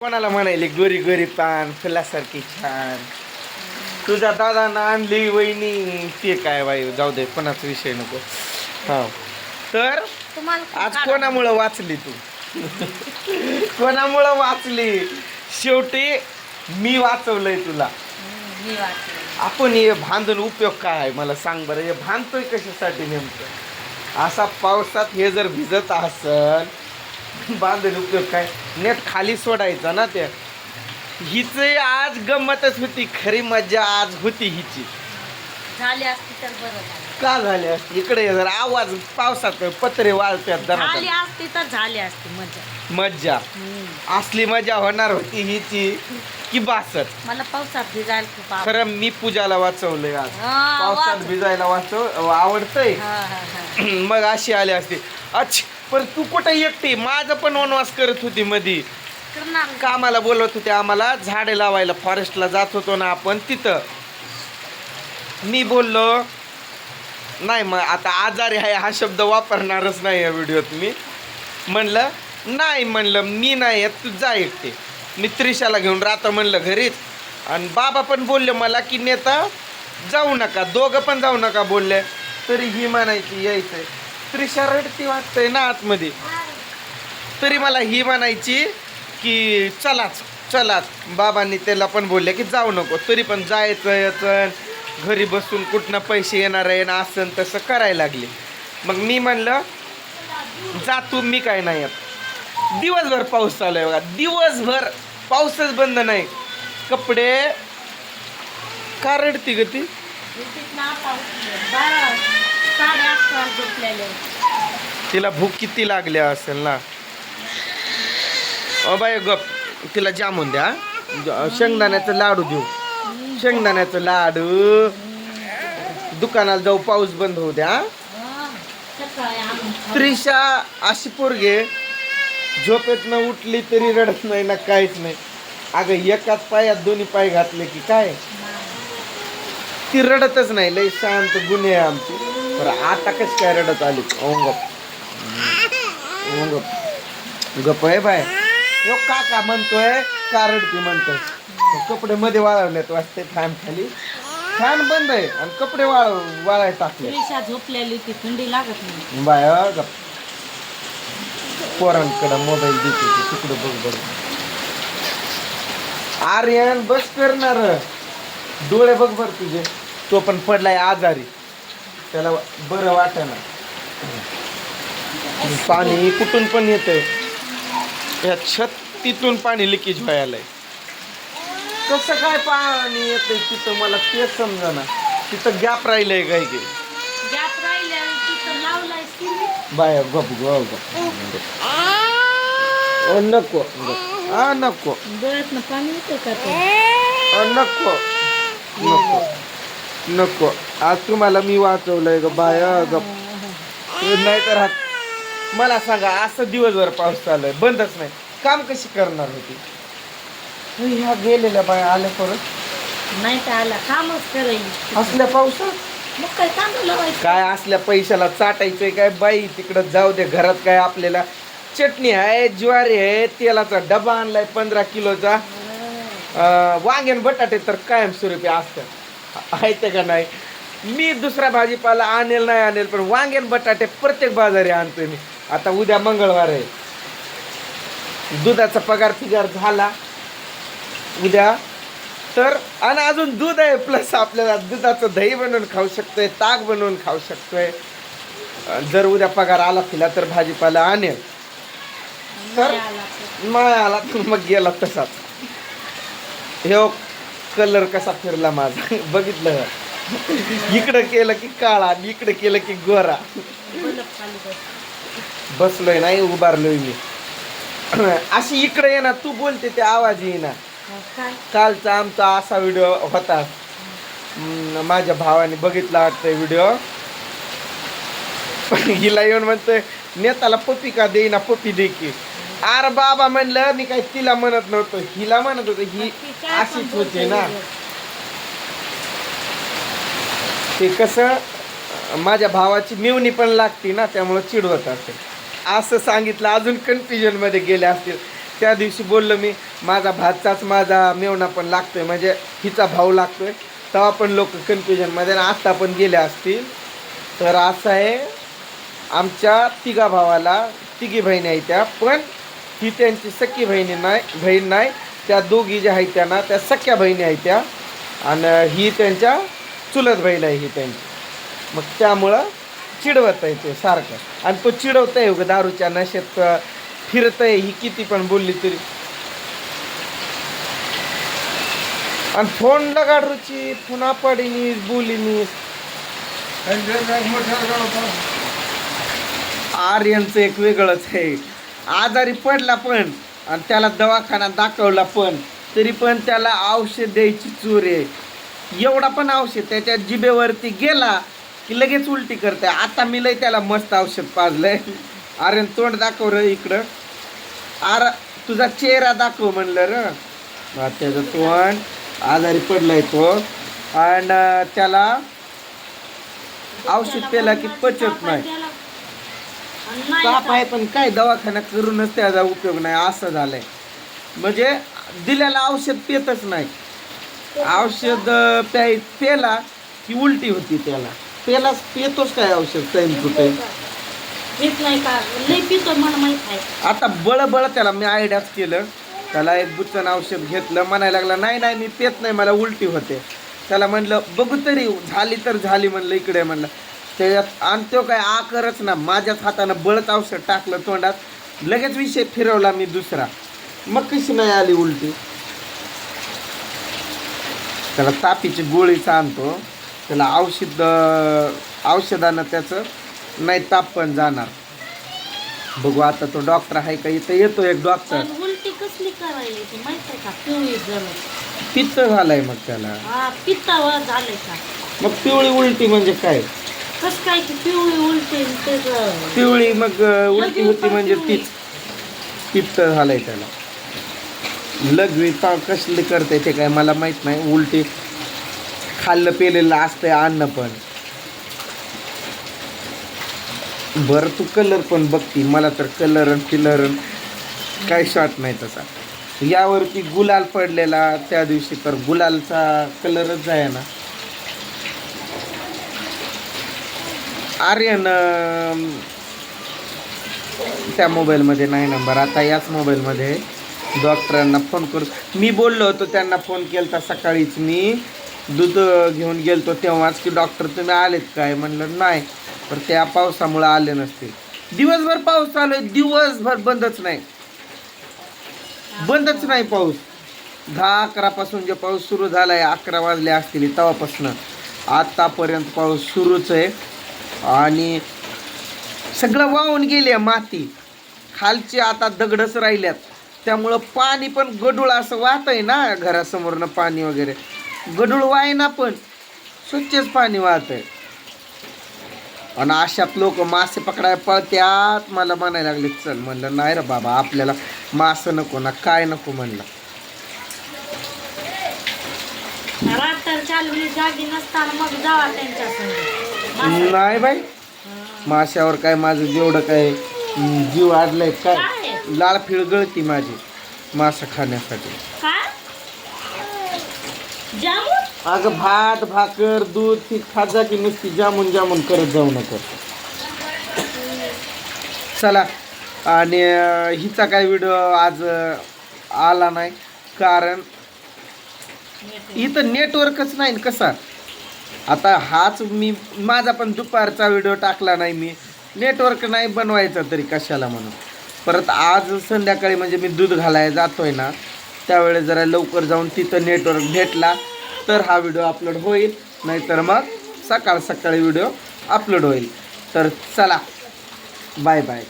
कोणाला म्हणायले गोरी गोरी पान फुलासारखी छान. तुझ्या दादानं आणली वहिनी. ते काय बाई जाऊ दे कोणाचा विषय नको. हा तर आज कोणामुळं वाचली तू? कोणामुळं वाचली? शेवटी मी वाचवलंय तुला. आपण हे बांधून उपयोग काय? आहे मला सांग बरं हे बांधतोय कशासाठी नेमकं? असा पावसात हे जर भिजत असल बांधून उपयोग काय? नेट खाली सोडायचा ना त्या हिच आज गंमतच होती खरी मजा आज होती हिची. झाली असती तर बरं झालं. का झाली असती? इकडे जर आवाज पावसात पत्रे वाळत्यात झाली असती तर झाली असती मजा मज्जा. हम्म. असली मजा होणार होती हिची की बासत. मला पावसात भिजायला खूप. खरं मी पूजाला वाचवलंय आज. हा, पावसात वाच. भिजायला वाचव आवडतंय. हा, हा, हा. मग अशी आली असते. अच्छ! पण तू कुठे एकटी? माझं पण वनवास करत होती मधी. करणार. कामाला बोलवत होते आम्हाला झाडे लावायला. फॉरेस्टला जात होतो ना आपण तिथं. मी बोललो नाही मग आता आजारी आहे हा शब्द वापरणारच नाही या व्हिडिओत मी. म्हणलं नाही म्हणलं मी नाही येत तू जा एकटे. मी त्रिशाला घेऊन राहतो म्हणलं घरीच. आणि बाबा पण बोलले मला की नेता जाऊ नका. दोघं पण जाऊ नका बोलले. तरी ही म्हणायची यायचंय. त्रिशा रडती वाटतंय ना आतमध्ये. तरी मला ही म्हणायची की चलाच चलाच. बाबांनी त्याला पण बोलले की जाऊ नको तरी पण जायचं याचं घरी बसून कुठनं पैसे येणार आहे ना असं तसं करायला लागले. मग मी म्हणलं जा तू मी काय नाही दिवसभर पाऊस चालू आहे बघा. दिवसभर पाऊसच बंद नाही. कपडे का रडती ग ती? झोपलेले तिला भूक किती लागल्या असेल ना? अ बाय गप. तिला जामून द्या ज- शेंगदाण्याचं लाडू देऊ. शेंगदाण्याचं लाडू. दुकानाला जाऊ पाऊस बंद होऊ द्या हा, सकाळी आणून खाऊ. त्रिशा अशी पोरगे झोपेत न उठली तरी रडत नाही ना काहीच नाही. अगं एकाच पायात दोन्ही पाय घातले की काय? ती रडतच नाही लय शांत गुन्हे आहे आमची. बरं आता कशी काय रडत आली? ओ गप. गप. आहे बाय. यो काका म्हणतोय का रडती म्हणतोय. कपडे मध्ये वाळवण्यात वाटते फॅन खाली. फॅन बंद आहे आणि कपडे वाळ वाळाय टाकले झोपलेली होती थंडी लागत नाही. बाय गप. पोरांकडं मोबाईल देते ती, तिकडं बघ बरं. आर्यन बस करणार. डोळे बघ बर तुझे. तो पण पडलाय आजारी. त्याला बरं वाटेना पाणी कुठून पण येतंय या छत्तीतून पाणी लिकेज व्हायलाय. कसं काय पाणी येतंय तिथं मला तेच समजना तिथं गॅप राहिलंय काय की? गॅप राहिल्या तिथं लावलाय सिमेंट. बाय गप गप गप. नको. आ नको. डोळ्यातनं पाणी येतं का ते? अ, नको. नको. नको. आज तुम्हाला मी वाचवलंय ग बाय गप. नाही तर हा मला सांगा असं दिवसभर पाऊस चालू आहे बंदच नाही. काम कशी करणार होती हे ह्या गेलेल्या बाय आल्या परत. नाही तर आला कामच करायची असल्या पावसात? मग काय लावायचं? काय असल्या पैशाला चाटायचंय काय? बाई तिकडं जाऊ दे घरात काय आपल्याला चटणी आहे ज्वारी आहे तेलाचा डबा आणलाय पंधरा किलोचा. अं, वांग्यान बटाटे तर कायमस्वरूपी असतात. आहे ते का नाही? मी दुसरा भाजीपाला आणेल नाही आणेल पण वांग्यान बटाटे प्रत्येक बाजारी आणतोय मी. आता उद्या मंगळवार आहे. दुधाचा पगार फिगार झाला. उद्या. तर आणि अजून दूध आहे प्लस आपल्याला दुधाचं दही बनवून खाऊ शकतोय ताक बनवून खाऊ शकतोय. जर उद्या पगार आला तिला तर भाजीपाला आणेल. तर नाही आला तर. नाही आला तर मग गेला तसाच. हे कलर कसा फिरला माझा? बघितलं इकडं केलं की काळा आणि इकडं केलं की गोरा. बसलोय नाही उभारलोय मी. अशी इकडे ये ना तू बोलते ते आवाज येईना. कालचा आमचा असा व्हिडिओ होता. माझ्या भावाने बघितला वाटतं व्हिडिओ. हिला येऊन म्हणतोय नेताला पपी का देईना पपी दे की. अरे बाबा म्हणलं मी काही तिला म्हणत नव्हतो हिला म्हणत होतो ही काय अशीच होते ना. ते कसं माझ्या भावाची मिवणी पण लागती ना त्यामुळं चिडवत असेल असं सांगितलं अजून कन्फ्युजनमध्ये गेले असतील. त्या दिवशी बोललो मी माझा भातचाच माझा मेवणा पण लागतोय म्हणजे हिचा भाऊ लागतोय. तेव्हा पण लोक कन्फ्युजनमध्ये आणि आत्ता पण गेले असतील. तर असं आहे आमच्या तिघा भावाला तिघी बहिणी आहेत त्या पण ही त्यांची सख्खी बहिणी नाही बहीण नाही. त्या दोघी ज्या आहेत त्यांना त्या सख्या बहिणी आहेत त्या. आणि ही त्यांच्या चुलत बहीण आहे ही त्यांची. मग त्यामुळं चिडवत आहे ते सारखं. आणि तो चिडवत आहे उगा दारूच्या नशेत फिरत आहे ही किती पण बोलली तरी. आणि फोन लगाड रुची पुन्हा पडिनीस बोलिनीस. आर्यनचं एक वेगळंच आहे. आजारी पडला पण आणि त्याला दवाखाना दाखवला पण तरी पण त्याला औषध द्यायची चूर आहे. एवढा पण औषध त्याच्या जिभेवरती गेला की लगेच उलटी करते आता मी लय त्याला मस्त औषध पाजलंय. आर्यन तोंड दाखव र इकडं. आर तुझा चेहरा दाखव म्हणलं र. त्याचं तोंड आजारी पडलाय तो. आणि त्याला औषध पेला की पचत नाही. ताप आहे पण काय दवाखाना करूनच त्याचा उपयोग नाही असं झालंय. म्हणजे दिलेलं औषध पेतच नाही. औषध प्याय पेला की उलटी होती त्याला. पेला पेतोच काय औषध टाइम टू टाइम घेत नाही का? लई पितो मला माहीत आहे आता बळ बळ त्याला मी आयडियाच केलं. त्याला एक बुच्चन औषध घेतलं म्हणायला लागला नाही नाही मी पेत नाही मला उलटी होते. त्याला म्हणलं बघू तरी झाली तर झाली म्हणलं इकडे म्हणलं. त्याच्यात आणि तो काय आकरच ना माझ्याच हातानं बळच औषध टाकलं तोंडात. लगेच विषय फिरवला मी दुसरा. मग कशी नाही आली उलटी? त्याला तापीची गोळीच आणतो. त्याला औषध औषधानं त्याचं नाही ताप पण जाणार. बघू आता तो डॉक्टर आहे का? इथं येतो एक डॉक्टर पण उलटी कसली करायली ती माहीत आहे का? पिवळी जण पित्त झालाय मग त्याला. हा पित्तावर झाले का? मग पिवळी उलटी म्हणजे काय? कस काय पिवळी उलटी त्याचं पिवळी मग अं, उलटी होती म्हणजे. तीच पित्त झालंय त्याला लघवी ता कसली करते ते काय मला माहीत नाही. उलटी खाल्लं पेलेलं असतंय अन्न पण. बरं तू कलर पण बघती मला तर कलर फिलर काय शॉट नाही तसा. यावरती गुलाल पडलेला त्या दिवशी तर गुलालचा कलरच जाय ना आर्यन त्या मोबाईलमध्ये नाही नंबर आता याच मोबाईलमध्ये डॉक्टरांना फोन करू. मी बोललो होतो त्यांना फोन केला सकाळीच मी. दूध घेऊन गेलतो तेव्हाच की डॉक्टर तुम्ही आलेत काय? म्हणलं नाही. तर त्या पावसामुळं आले नसतील दिवसभर पाऊस चालू आहे. दिवसभर बंदच नाही. बंदच नाही पाऊस. दहा अकरापासून जे पाऊस सुरू झाला आहे अकरा वाजले असतील तेव्हापासून. आतापर्यंत पाऊस सुरूच आहे. आणि सगळं वाहून गेले माती. खालची आता दगडच राहिल्यात. त्यामुळं पाणी पण गडूळ असं वाहत आहे ना घरासमोरनं पाणी वगैरे. गडूळ वाय ना पण स्वच्छच पाणी वाहत आहे आणि अशात लोक मासे पकडायला पळत्यात. मला म्हणायला लागले चल म्हणलं नाही रे बाबा आपल्याला मासं नको ना काय नको म्हणलं. रात्र चालवली जागी नसताना मग जावा त्यांच्या नाही बाई. माशावर काय माझं जेवढं काय जीव आडलाय काय? लाळ फिळ गळती माझी मासा खाण्यासाठी. अगं भात भाकर दूध ती खात जा की नुसती जामून जामून करत जाऊ नको. चला आणि हिचा काय व्हिडिओ आज आला नाही. कारण इथं नेटवर्कच नाही कसा? आता हाच मी माझा पण दुपारचा व्हिडिओ टाकला नाही मी. नेटवर्क नाही बनवायचा तरी कशाला म्हणून. परत आज संध्याकाळी म्हणजे मी दूध घालायला जातोय ना त्यावेळेस जरा लवकर जाऊन तिथं नेटवर्क भेटला तर हा व्हिडिओ अपलोड होईल. नाहीतर मग सकाळ सकाळी व्हिडिओ अपलोड होईल. तर चला बाय बाय